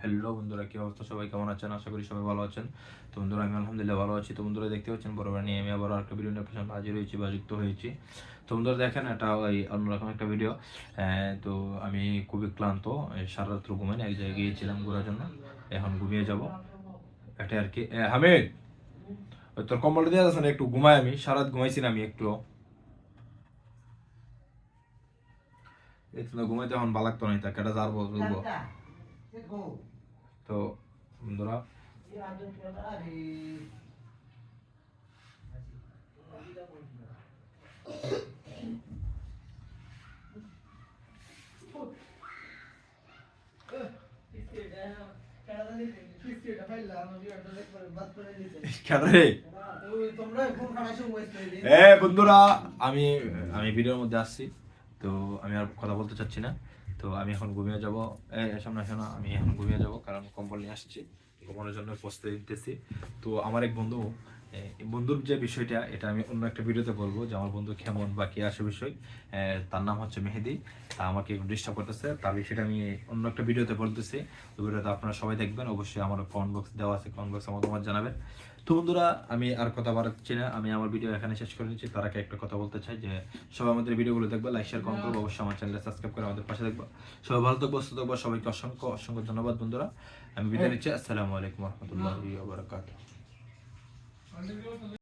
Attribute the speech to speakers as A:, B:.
A: Hello বন্ধুরা, কি অবস্থা? সবাই কেমন আছেন? আশা করি সবাই ভালো আছেন। তো বন্ধুরা, আমি আলহামদুলিল্লাহ ভালো আছি। তো বন্ধুরা, দেখতে পাচ্ছেন বরাবর নিয়ে আমি আবার একটা ভিডিও নিয়ে আপনার হাজির হয়েছি বা যুক্ত হয়েছি। তো বন্ধুরা, দেখেন, এটা ওই অন্যরকম একটা ভিডিও তো আমি খুবই ক্লান্ত। সারা রাত্র ঘুমাইনি এক জায়গায় গিয়েছিলাম ঘোরার জন্য। এখন ঘুমিয়ে যাব। এটা আর কি। হামিদ! তোর কম্বলটা দিয়ে যাচ্ছে না, একটু ঘুমাই আমি। সারা রাত ঘুমাইছি না আমি একটু। এই ঘুমাইতে এখন ভালো লাগতো না এটা যার বলব। তো বন্ধুরা বন্ধুরা আমি আমি ভিডিওর মধ্যে আসছি তো আমি আর কথা বলতে চাচ্ছি না। তো আমি এখন ঘুমিয়ে যাব। সামনে শোনা আমি এখন ঘুমিয়ে যাব, কারণ কম্বল নিয়ে আসছি। ঘুমানোর জন্য প্রস্তুতি দিতেছি তো আমার এক বন্ধু বন্ধুর যে বিষয়টা এটা আমি অন্য একটা ভিডিওতে বলব যে আমার বন্ধু কেমন বা কে আসে বিষয়। তার নাম হচ্ছে মেহেদি তা আমাকে ডিস্টার্ব করতেছে তার বিষয়টা আমি অন্য একটা ভিডিওতে বলতেছি। তো ভিডিওতে আপনারা সবাই দেখবেন অবশ্যই আমার কমেন্ট বক্স দেওয়া আছে কমেন্ট বক্স আমার তোমার জানাবেন। তো বন্ধুরা আমি আর কথা বাড়াচ্ছি না আমি আমার ভিডিও এখানে শেষ করে নিচ্ছি। তার আগে একটা কথা বলতে চাই যে সবাই আমাদের ভিডিওগুলো দেখবে লাইক শেয়ার কমেন্ট করব অবশ্যই আমার চ্যানেলে সাবস্ক্রাইব করে আমাদের পাশে দেখব সবাই ভালো থাকব সুস্থ থাকব সবাইকে অসংখ্য অসংখ্য ধন্যবাদ বন্ধুরা। আমি বিদায় নিচ্ছি আসসালামু আলাইকুম রহমতুল্লাহি ওয়া undergrowth